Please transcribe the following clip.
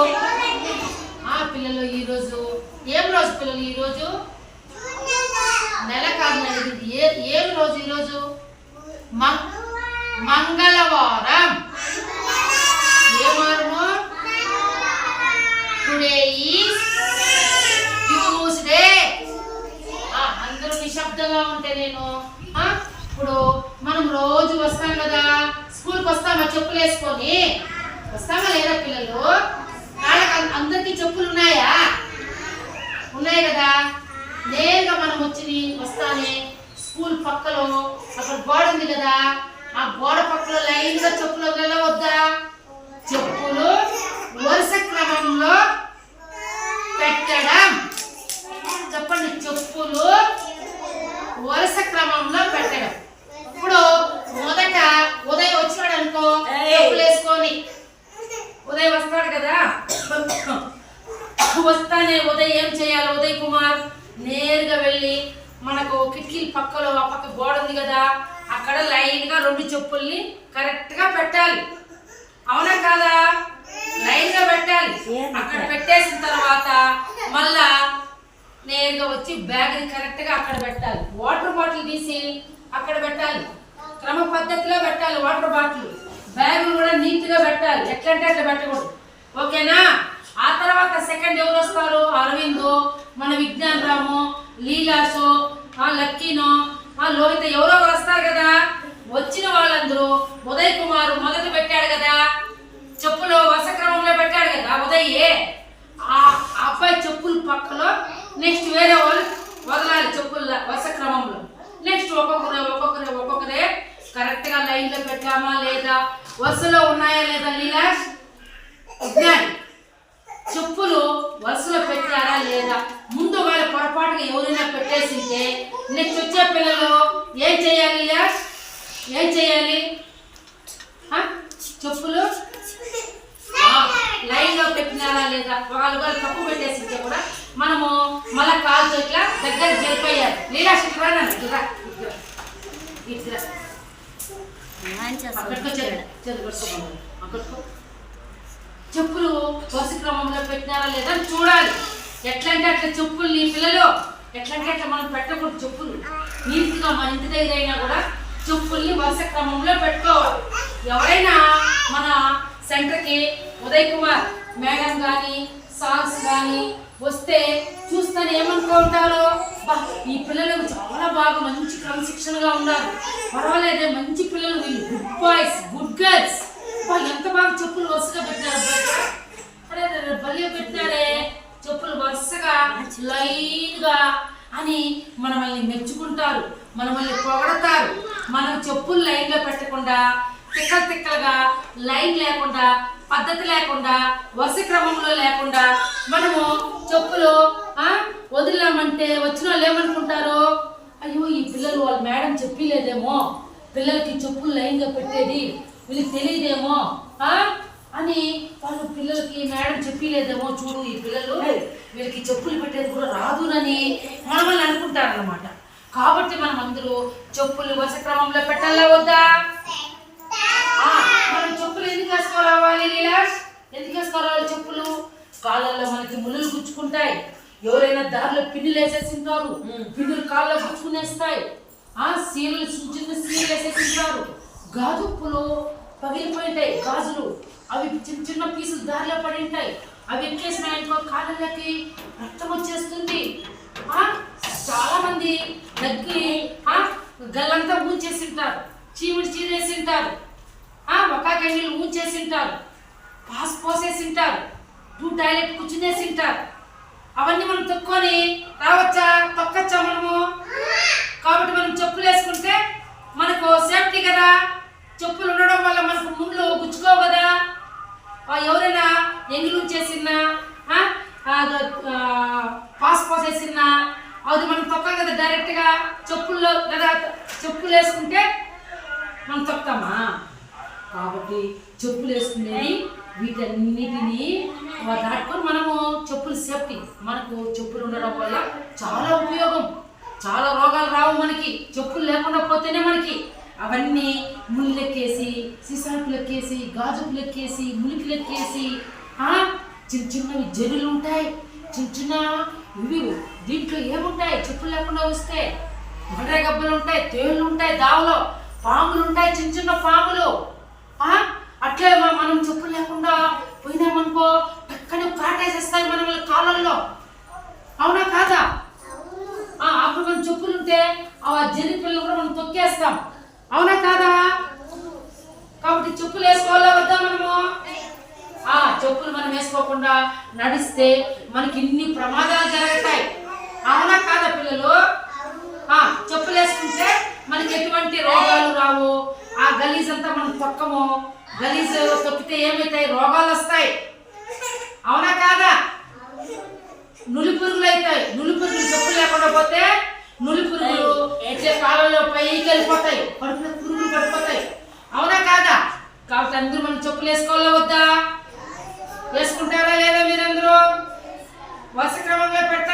ఆ పిల్లలు ఈ రోజు? ఏం రోజు పిల్లలు ఈ రోజు? నెల కాదు ఏ ఏం రోజు ఈ రోజు? మంగళవారం. ఏ వారము? టుడే ట్యూస్డే అందరూ నిశ్శబ్దంగా ఉంటే నేను ఇప్పుడు మనం రోజు వస్తాం కదా? స్కూల్కి వస్తామా? చెప్పులు వేసుకొని. వస్తామా లేదా పిల్లలు? అందరికీ చెప్పులు ఉన్నాయా ఉన్నాయి కదా? నేరుగా మనం వచ్చి వస్తానే స్కూల్ పక్కలో అక్కడ గోడ ఉంది కదా? ఆ గోడ పక్కలో లైన్గా చెప్పులు వెళ్ళవద్దా? చెప్పులు వరుస క్రమంలో పెట్టడం. చెప్పండి చెప్పులు వరుస క్రమంలో పెట్టడం. ఇప్పుడు మొదట ఉదయం వచ్చినాడు అనుకో చెప్పులు వేసుకొని ఉదయం వస్తాడు కదా? వస్తానే ఉదయ్ ఏం చేయాలి? ఉదయ్ కుమార్ నేరుగా వెళ్ళి మనకు కిటికీల పక్కలో ఆ పక్క గోడ ఉంది కదా అక్కడ లైన్గా రెండు చెప్పుల్ని కరెక్ట్గా పెట్టాలి. అవునా కాదా? లైన్గా పెట్టాలి అక్కడ పెట్టేసిన తర్వాత మళ్ళా నేరుగా వచ్చి బ్యాగ్ని కరెక్ట్గా అక్కడ పెట్టాలి. వాటర్ బాటిల్ తీసి అక్కడ పెట్టాలి. క్రమ పద్ధతిలో పెట్టాలి వాటర్ బాటిల్. బ్యాగ్ కూడా నీట్గా పెట్టాలి. ఎట్లంటే అట్లా పెట్టకూడదు. ఓకేనా? ఆ తర్వాత సెకండ్ ఎవరు వస్తారు? అరవిందో మన విజ్ఞాన్ రాము లీలాసో ఆ లక్కీనో ఆ లోహిత ఎవరో ఒకరు వస్తారు కదా? వచ్చిన వాళ్ళందరూ ఉదయ్ కుమార్ మొదట పెట్టాడు కదా? చెప్పులు వరుస క్రమంలో పెట్టాడు కదా? ఉదయ్. ఆ అబ్బాయి చెప్పులు పక్కలో నెక్స్ట్ వేరే వాళ్ళు వదలాలి చెప్పులు వరుస క్రమంలో నెక్స్ట్ ఒక్కొక్కరే ఒక్కొక్కరే ఒక్కొక్కరే కరెక్ట్గా లైన్లో పెట్టామా లేదా? వరుసలో ఉన్నాయా లేదా లీలాష్? విజ్ఞాన్ చెప్పులు వరుసలో పెట్టారా లేదా? ముందు వాళ్ళ పొరపాటుగా ఎవరైనా పెట్టేసింటే నెక్స్ట్ వచ్చే పిల్లలు ఏం చేయాలి ఏం చేయాలి? చెప్పులు? లైన్లో పెట్టినారా లేదా? వాళ్ళు వాళ్ళు తప్పు పెట్టేసింటే కూడా మనము మళ్ళా కాలుతో ఇట్లా దగ్గర జరిపోయారు ఇట్లా ఇట్లా. ఇట్లా రా. అక్కడికో చదువు చదువు. అక్కడికో. చెప్పులు వరుస క్రమంలో పెట్టినారా లేదా చూడాలి. ఎట్లంటే అట్లా చెప్పులు నీ పిల్లలు ఎట్లంటే అట్లా మనం పెట్టకూడదు చెప్పులు. నీట్గా మన ఇంటి దగ్గర అయినా కూడా చెప్పుల్ని వరుస క్రమంలో పెట్టుకోవాలి. ఎవరైనా మన సెంటర్కి ఉదయ్ కుమార్ మేడం కానీ సార్స్ కానీ వస్తే చూస్తాను ఏమనుకో ఉంటారు? "బా, ఈ పిల్లలు చాలా బాగా మంచి క్రమశిక్షణగా ఉన్నారు. పర్వాలేదే మంచి పిల్లలు వీళ్ళు గుడ్ బాయ్స్ గుడ్ గర్ల్స్ వాళ్ళు ఎంత బాగా చెప్పులు వరుసగా పెట్టినారు భలే పెట్టినారే. చెప్పులు వరుసగా లైన్గా అని మనల్ని మెచ్చుకుంటారు మనల్ని పొగడతారు. మనం చెప్పులు లైన్లో పెట్టకుండా తిక్కలు తిక్కలుగా లైన్ లేకుండా పద్ధతి లేకుండా వరుస క్రమంలో లేకుండా మనము చెప్పులు వదిలామంటే వచ్చిన వాళ్ళు ఏమనుకుంటారు? అయ్యో ఈ పిల్లలు వాళ్ళ మేడం చెప్పలేదేమో. పిల్లలకి చెప్పులు లైన్గా పెట్టేది వీళ్ళకి తెలియదేమో అని వాళ్ళు పిల్లలకి మేడం చెప్పలేదేమో చూడు ఈ పిల్లలు. వీళ్ళకి చెప్పులు పెట్టేది కూడా రాదునని మనమల్ని అనుకుంటారు అనమాట కాబట్టి మనం అందరూ చెప్పులు వరుస క్రమంలో పెట్టాలా వద్దా? మనం చెప్పులు ఎందుకు వేసుకోవాలి లీలాష్? ఎందుకు వేసుకోవాలి చెప్పులు? కాళ్ళల్లో మనకి ముళ్ళు గుచ్చుకుంటాయి. ఎవరైనా దారిలో పిన్నులు వేసేసింటారు. పిన్నులు కాళ్ళలో గుచ్చుకునేస్తాయి. ఆ సీరలు చిన్న చిన్న సీరలు వేసేసింటారు. గాజుప్పులు పగిలిపోయింటాయి. గాజులు. అవి చిన్న చిన్న పీసులు దారిలో పడి ఉంటాయి. అవి ఎక్కేసినాయనుకో కాళ్ళకి రక్తం వచ్చేస్తుంది. చాలా మంది దగ్గి ఆ గల్లంతా ఊంచేసింటారు చీమిడి చీరేసింటారు. ఆ ఒక్కాకెళ్ళి ఊంచేసింటారు పాస్ పోసేసింటారు. టూ టాయిలెట్ కూర్చునేసింటారు. అవన్నీ మనం తొక్కొని రావచ్చా? తొక్కచ్చా మనము? కాబట్టి మనం చెప్పులు వేసుకుంటే మనకు సేఫ్టీ కదా? చెప్పులు ఉండడం వల్ల మనకు ముళ్ళు గుచ్చుకోవు కదా. ఎవరైనా ఎంగిలు చేసినా పాస్ పోసేసినా అది మనం తొక్కం కదా డైరెక్ట్గా చెప్పుల్లో లేదా చెప్పులు వేసుకుంటే మనం తొక్తామా కాబట్టి చెప్పులు వేసుకునేది వీటన్నిటిని దాటుకొని మనము చెప్పులు సేఫ్టీ మనకు చెప్పులు ఉండడం వల్ల చాలా ఉపయోగం. చాలా రోగాలు రావు మనకి. చెప్పులు లేకుండా పోతేనే మనకి. అవన్నీ ముళ్ళెక్కేసి సిసాకులెక్కేసి గాజుకులెక్కేసి ములికిలెక్కేసి చిన్న చిన్నవి జరులు ఉంటాయి చిన్న చిన్న ఇవి దీంట్లో ఏముంటాయి? చెప్పులు లేకుండా వస్తే మడ్ర గబ్బలు ఉంటాయి తేళ్ళు ఉంటాయి దావలో. పాములు ఉంటాయి చిన్న చిన్న పాములు. అట్లే మనం చెప్పులు లేకుండా పోయినామనుకో పక్కన కాటేసేస్తాయి మన వాళ్ళ అవునా కాదా? అప్పుడు మనం చెప్పులు ఉంటే ఆ జరి పిల్లలు కూడా మనం తొక్కేస్తాం. అవునా కాదా? కాబట్టి చెప్పులు వేసుకోవాలా వద్దా మనము? ఆ చెప్పులు మనం వేసుకోకుండా నడిస్తే మనకి ఇన్ని ప్రమాదాలు జరుగుతాయి. అవునా కాదా పిల్లలు? ఆ చెప్పులు వేసుకుంటే మనకి ఎటువంటి రోగాలు రావు. ఆ గలీజ్ అంతా మనం తొక్కము గలీజ్ తొక్కితే ఏమవుతాయి? రోగాలు వస్తాయి. అవునా కాదా? నులి పురుగులు అవుతాయి. నులి పురుగులు చెప్పులు లేకుండా పోతే నులి పురుగులు కాలంలో పైకి వెళ్ళిపోతాయి పడుకున్న పురుగులు పడిపోతాయి. అవునా కాదా? కాబట్టి అందరూ మనం చెప్పులు వేసుకోవాలా వద్దా? వేసుకుంటారా లేదా మీరందరూ? వర్ష క్రమంగా పెడతారు?